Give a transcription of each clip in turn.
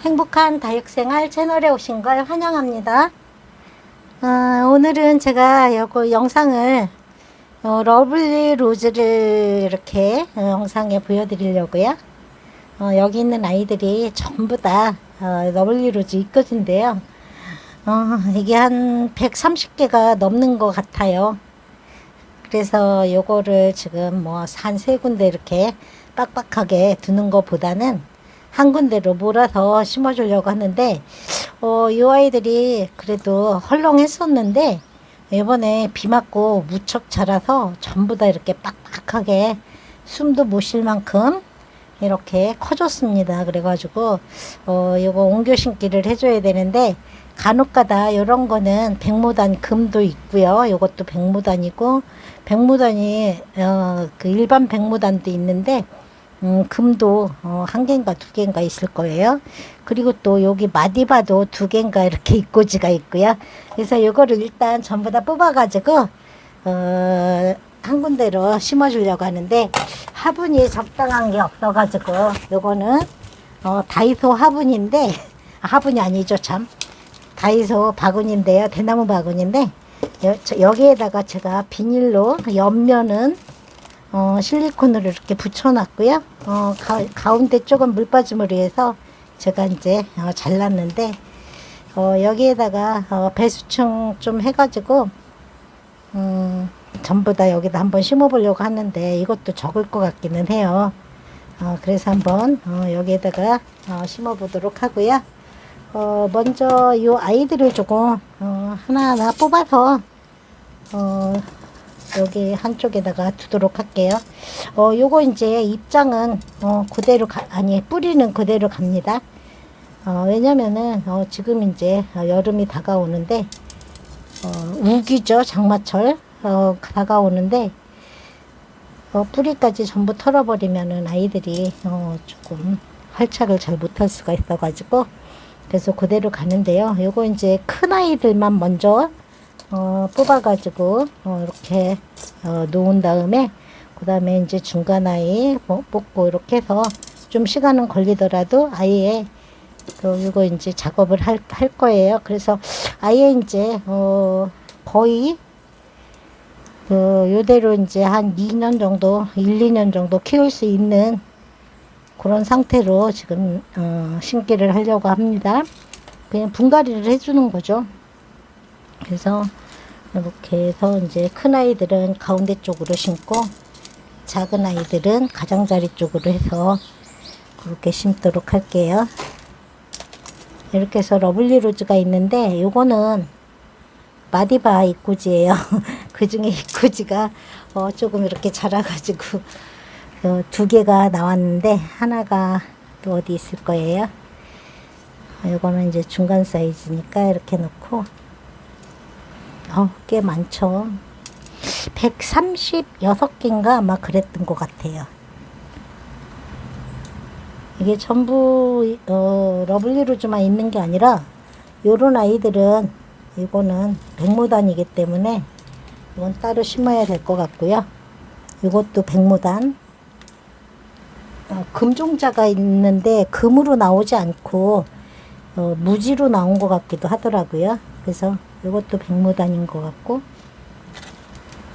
행복한 다육생활 채널에 오신 걸 환영합니다. 어, 오늘은 제가 요거 영상을 어, 러블리 로즈를 이렇게 어, 영상에 보여드리려고요. 어, 여기 있는 아이들이 전부 다 어, 러블리 로즈 이것인데요. 어, 이게 한 130개가 넘는 것 같아요. 그래서 요거를 지금 뭐 한 세 군데 이렇게 빡빡하게 두는 것보다는 한 군데로 몰아서 심어주려고 하는데 어, 이 아이들이 그래도 헐렁했었는데 이번에 비 맞고 무척 자라서 전부 다 이렇게 빡빡하게 숨도 못 쉴 만큼 이렇게 커졌습니다. 그래가지고 어, 이거 옮겨 심기를 해줘야 되는데 간혹가다 이런 거는 백무단 금도 있고요. 이것도 백무단이고 백무단이 어, 그 일반 백무단도 있는데 음, 금도 어, 한 개인가 두 개인가 있을 거예요. 그리고 또 여기 마디바도 두 개인가 이렇게 입고지가 있고요. 그래서 이거를 일단 전부 다 뽑아가지고 어, 한 군데로 심어주려고 하는데 화분이 적당한 게 없어가지고 요거는 어, 다이소 화분인데 아, 화분이 아니죠 참 다이소 바구니인데요 대나무 바구니인데 여, 저- 여기에다가 제가 비닐로 옆면은 어, 실리콘으로 이렇게 붙여놨고요. 어, 가, 가운데 조금 물 빠짐을 위해서 제가 이제 어, 잘랐는데 어, 여기에다가 어, 배수층 좀 해가지고 음, 전부 다 여기다 한번 심어보려고 하는데 이것도 적을 것 같기는 해요. 어, 그래서 한번 어, 여기에다가 어, 심어보도록 하고요. 어, 먼저 이 아이들을 조금 어, 하나하나 뽑아서 어, 여기 한쪽에다가 두도록 할게요. 어, 요거 이제 입장은 어, 그대로 가, 아니 뿌리는 그대로 갑니다. 어, 왜냐면은 어, 지금 이제 어, 여름이 다가오는데 어, 우기죠 장마철 어, 다가오는데 어, 뿌리까지 전부 털어버리면은 아이들이 어, 조금 활착을 잘 못할 수가 있어가지고 그래서 그대로 가는데요. 요거 이제 큰 아이들만 먼저 어, 뽑아가지고 어, 이렇게 어, 놓은 다음에 그 다음에 이제 중간 아이 뭐, 뽑고 이렇게 해서 좀 시간은 걸리더라도 아예 그 이거 이제 작업을 할, 할 거예요. 그래서 아예 이제 어, 거의 그 요대로 이제 한 2년 정도, 1, 2년 정도 키울 수 있는 그런 상태로 지금 어, 심기를 하려고 합니다. 그냥 분갈이를 해주는 거죠. 그래서 이렇게 해서 이제 큰 아이들은 가운데 쪽으로 심고 작은 아이들은 가장자리 쪽으로 해서 그렇게 심도록 할게요. 이렇게 해서 러블리 로즈가 있는데 요거는 마디바 입구지예요. 그 중에 입구지가 어 조금 이렇게 자라가지고 어, 두 개가 나왔는데 하나가 또 어디 있을 거예요. 어, 요거는 이제 중간 사이즈니까 이렇게 놓고 어, 꽤 많죠. 136개인가 아마 그랬던 것 같아요. 이게 전부 어, 러블리 로즈만 있는 게 아니라 요런 아이들은 이거는 백무단이기 때문에 이건 따로 심어야 될 것 같고요. 이것도 백무단. 어, 금종자가 있는데 금으로 나오지 않고 어, 무지로 나온 것 같기도 하더라고요. 그래서 이것도 백무단인 것 같고,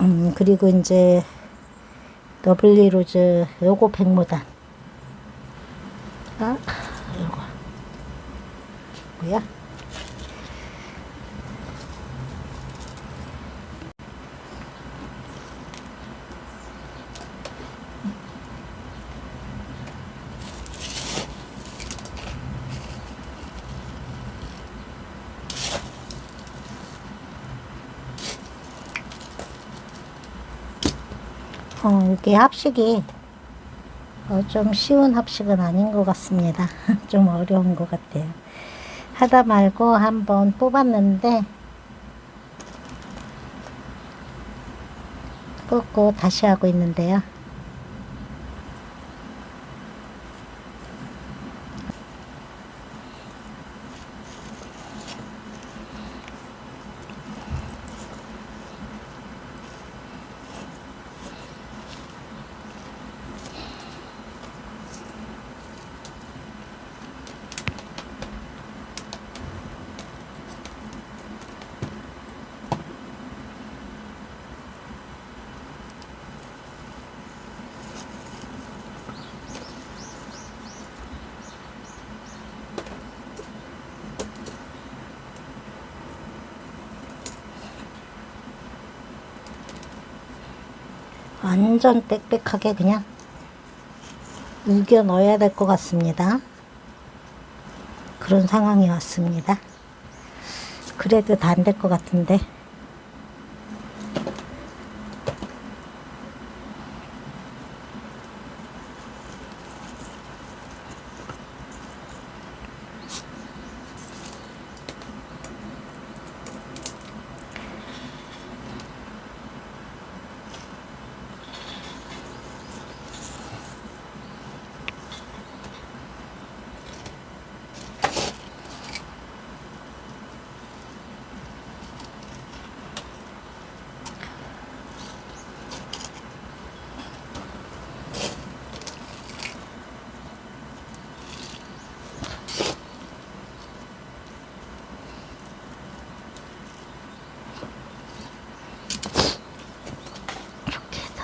음, 그리고 이제 러블리 로즈 요거 백무단. 아, 요거. 뭐야? 어, 이게 합식이 어, 좀 쉬운 합식은 아닌 것 같습니다. 좀 어려운 것 같아요. 하다 말고 한번 뽑았는데 뽑고 다시 하고 있는데요. 완전 빽빽하게 그냥 우겨 넣어야 될 것 같습니다. 그런 상황이 왔습니다. 그래도 다 안 될 것 같은데.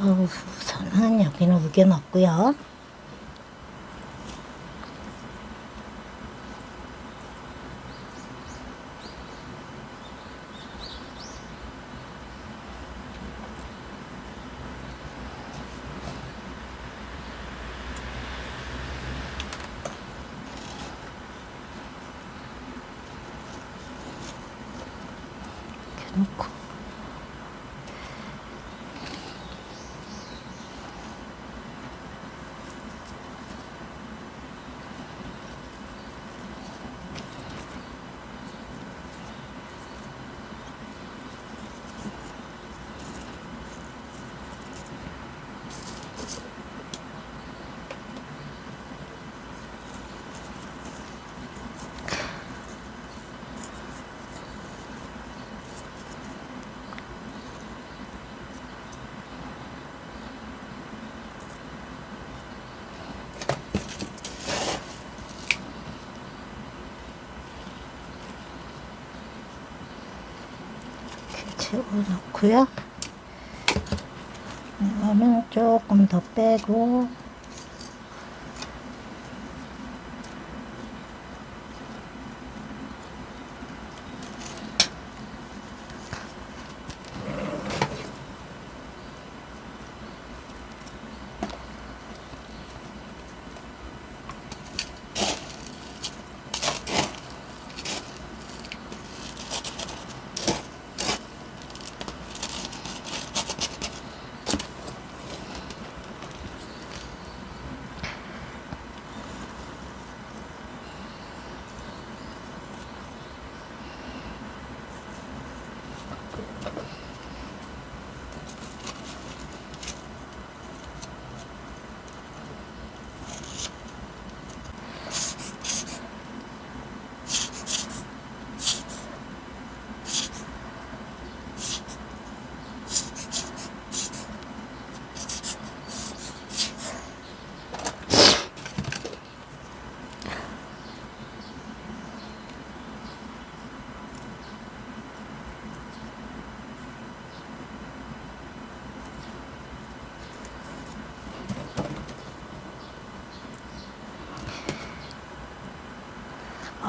우선은 여기는 우겨 넣고요. 채워놓고요. 이거는 조금 더 빼고 Uh,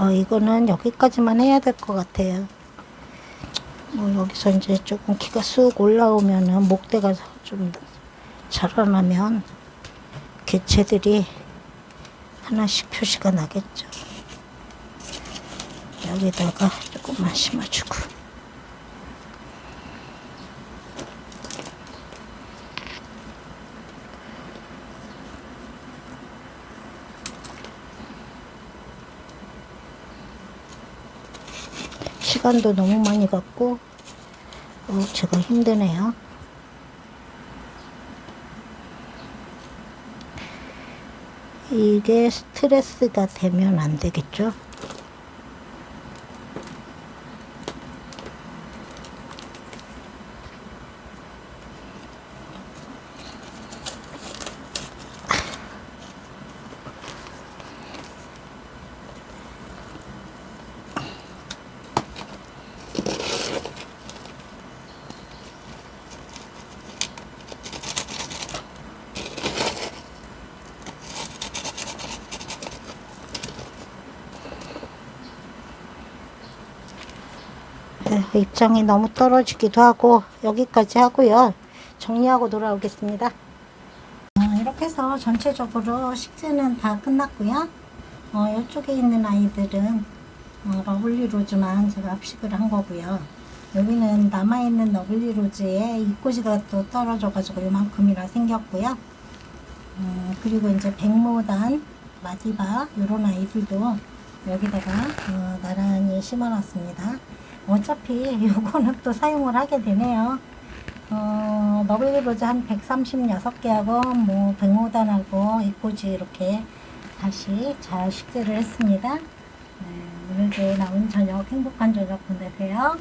어, 이거는 여기까지만 해야 될 것 같아요. 뭐 여기서 이제 조금 키가 쑥 올라오면은 목대가 좀 자라나면 개체들이 하나씩 표시가 나겠죠. 여기다가 조금만 심어주고. 시간도 너무 많이 갔고, 어, 제가 힘드네요. 이게 스트레스가 되면 안 되겠죠? 네, 입장이 너무 떨어지기도 하고 여기까지 하고요. 정리하고 돌아오겠습니다. 어, 이렇게 해서 전체적으로 식재는 다 끝났고요. 어, 이쪽에 있는 아이들은 어, 러블리 로즈만 제가 합식을 한 거고요. 여기는 남아있는 러블리 로즈에 이꼬지가 또 떨어져가지고 요만큼이나 생겼고요. 어, 그리고 이제 백모단, 마디바 이런 아이들도 여기다가 어, 나란히 심어놨습니다. 어차피 요거는 또 사용을 하게 되네요. 어, 러블리 로즈 한 136개하고 뭐 백모단하고 이꼬지 이렇게 다시 잘 식재를 했습니다. 네, 오늘도 남은 저녁 행복한 저녁 보내세요.